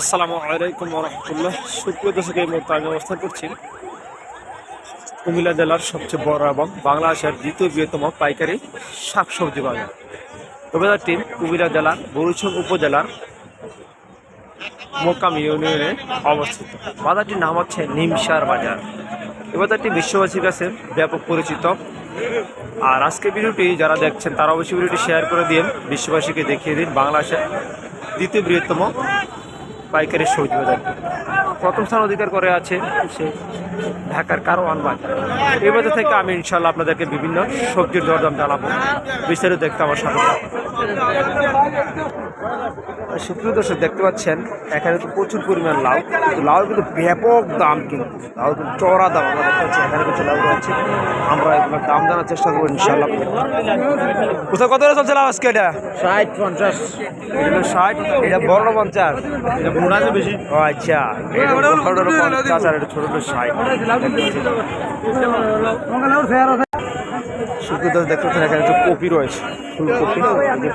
আসসালামু আলাইকুম রহমতুল্লাহ। সুপ্রিয় দর্শক, এই মুহূর্তে আমি অবস্থান করছি কুমিল্লা জেলার সবচেয়ে বড় এবং বাংলাদেশের দ্বিতীয় বৃহত্তম পাইকারি শাকসবজি বাজার। তবে বাজারটি কুমিল্লা জেলার বরুছন উপজেলার মোকাম ইউনিয়নে অবস্থিত। বাজারটির নাম হচ্ছে নিমসার বাজার। বাজারটি বিশ্ববাসীর কাছে ব্যাপক পরিচিত। আর আজকে ভিডিওটি যারা দেখছেন, তারা অবশ্যই ভিডিওটি শেয়ার করে দিন। বিশ্ববাসীকে দেখিয়ে দিন বাংলাদেশের দ্বিতীয় বৃহত্তম পাইকারি সবজি বাজার। প্রথম স্থান অধিকার করে আছে সে ঢাকার কারওয়ান বাজার। এই বাজার থেকে আমি ইনশাল্লাহ আপনাদেরকে বিভিন্ন সবজির দরদাম জানাব। বিস্তারিত দেখতে আমার সাথে। সুপ্রিয় দর্শক দেখতে পাচ্ছেন এখানে তো প্রচুর পরিমাণ লাউ। কিন্তু লাউ কিন্তু ব্যাপক দাম কিন্তু লাউ কিন্তু চড়া দাম। আমরা দেখতে পাচ্ছি এখানে কিছু লাউ রয়েছে। আমরা এগুলোর দাম জানার চেষ্টা করব ইনশাল্লাহ কোথাও কত করে চলছে লাউ আজকে এটা? ষাট পঞ্চাশ। এটা হলো ষাট এটা বড় পঞ্চাশ? এটা মোড়াতে বেশি। ও আচ্ছা। এটা পঞ্চাশ আর এটা ছোট ষাট তো দেখতে পাচ্ছেন এখানে একটু কপি রয়েছে ফুলকপি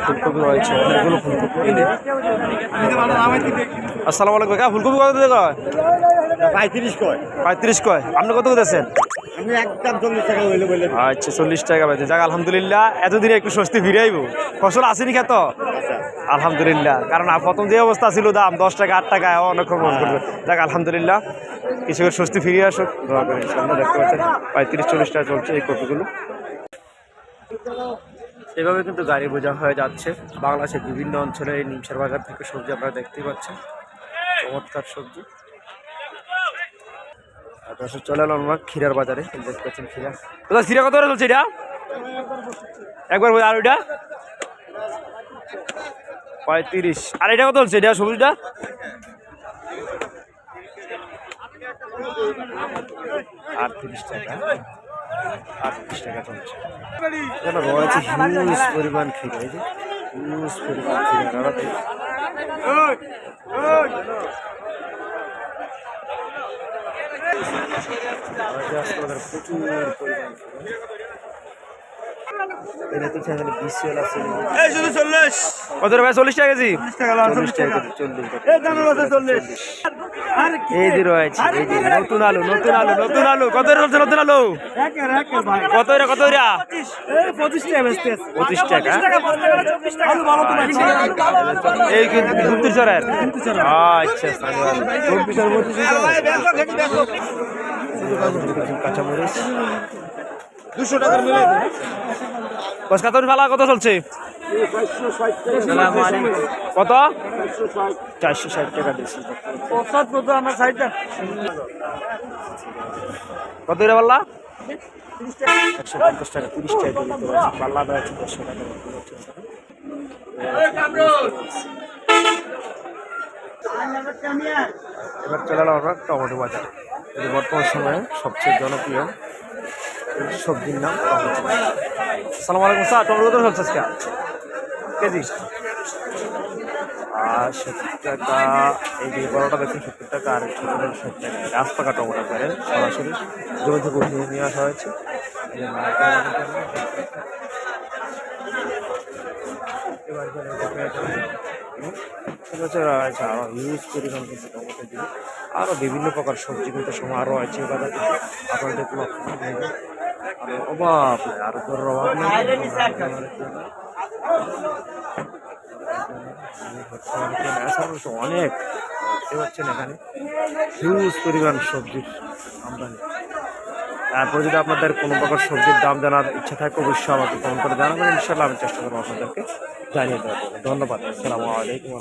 ফুলকপি রয়েছে অনেকগুলো ফুলকপি। আসসালামু আলাইকুম কাকা ফুলকপি কত কয় পঁয়ত্রিশ কয়। পঁয়ত্রিশ কয়। আপনি কত দিয়েছেন? আচ্ছা চল্লিশ টাকা পাইছে। যাক আলহামদুলিল্লাহ এতদিনে একটু স্বস্তি ফিরে আইব। ফসল আসেনি খেত আলহামদুলিল্লাহ কারণ প্রথম যে অবস্থা ছিল দাম দশ টাকা আট টাকা অনেক খরচ করবে যাক আলহামদুলিল্লাহ কৃষকের স্বস্তি ফিরিয়ে আসুক। দোয়া করি সামনে দেখতে পাচ্ছেন পঁয়ত্রিশ চল্লিশ টাকা চলছে এই কপিগুলো। এভাবে কিন্তু গাড়ি বোঝা হয়ে যাচ্ছে। বাংলাদেশের বিভিন্ন অঞ্চলে এই নিমসার বাজার থেকে সবজি আপনারা দেখতেই পাচ্ছেন। চমৎকার সবজি। আর চলে এলাম আমরা ক্ষীরার বাজারে। দেখতে পাচ্ছেন ক্ষীরা। দাদা, ক্ষীরা কত চলছে এটা? একবার আর ওইটা? পঁয়ত্রিশ। আর এটা কত চলছে? এটা সবজিটা? আটত্রিশ টাকা। আটত্রিশ টাকা চলছে এখানে রয়েছে হিউজ পরিমাণ ক্ষীরা এই যে হিউজ পরিমাণ ক্ষীরা প্রচুর পরিমাণ শুধু চল্লিশ। কত টাকা চল্লিশ টাকা কেজি? টাকা। চল্লিশ টাকা চল্লিশ টাকা চল্লিশ। এই যে রয়েছে এই যে নতুন আলু নতুন আলু নতুন আলু কত রয়েছে নতুন আলু? কত এরা পঁচিশ। টাকা পঁচিশ এই কিন্তু চরের আচ্ছা কাঁচামরিচ। দুশো টাকার মিলে। বস, কাতর ফালা কত চলছে? কত? চারশো ষাট টাকা দিচ্ছি কত এরা পাল্লা? একশো পঞ্চাশ টাকা, তিরিশ টাকা পাল্লা টাকা এবার চলে এলাম আমরা টমেটো বাজার। বর্তমান সময়ে সবচেয়ে জনপ্রিয় সবজির নাম সালাম আলাইকুম স্যার টমেটো কত চলছে আজকে? কেজি? আর সত্তর টাকা, এই যে বড়টা দেখুন সত্তর টাকা, আর ছোটো সত্তর টাকা। গাছ পাকা টমেটো করেন সরাসরি জমি থেকে উঠিয়ে নিয়ে আসা হয়েছে। রয়েছে আরও হিউজ কিন্তু টমেটো দিয়ে। আরও বিভিন্ন প্রকার সবজি কিন্তু সময় আরও আছে দেখুন আরও অভাব নেই। আরও তোর অভাব অনেক দেখতে পাচ্ছেন এখানে। হিউজ পরিমাণ সবজির আমদানি। তারপরে যদি আপনাদের কোনো প্রকার সবজির দাম জানার ইচ্ছা থাকে অবশ্যই আমাকে ফোন করে জানাবেন। ইনশাল্লাহ আমি চেষ্টা করব আপনাদেরকে জানিয়ে দেওয়ার জন্য। ধন্যবাদ। আসসালামু আলাইকুম।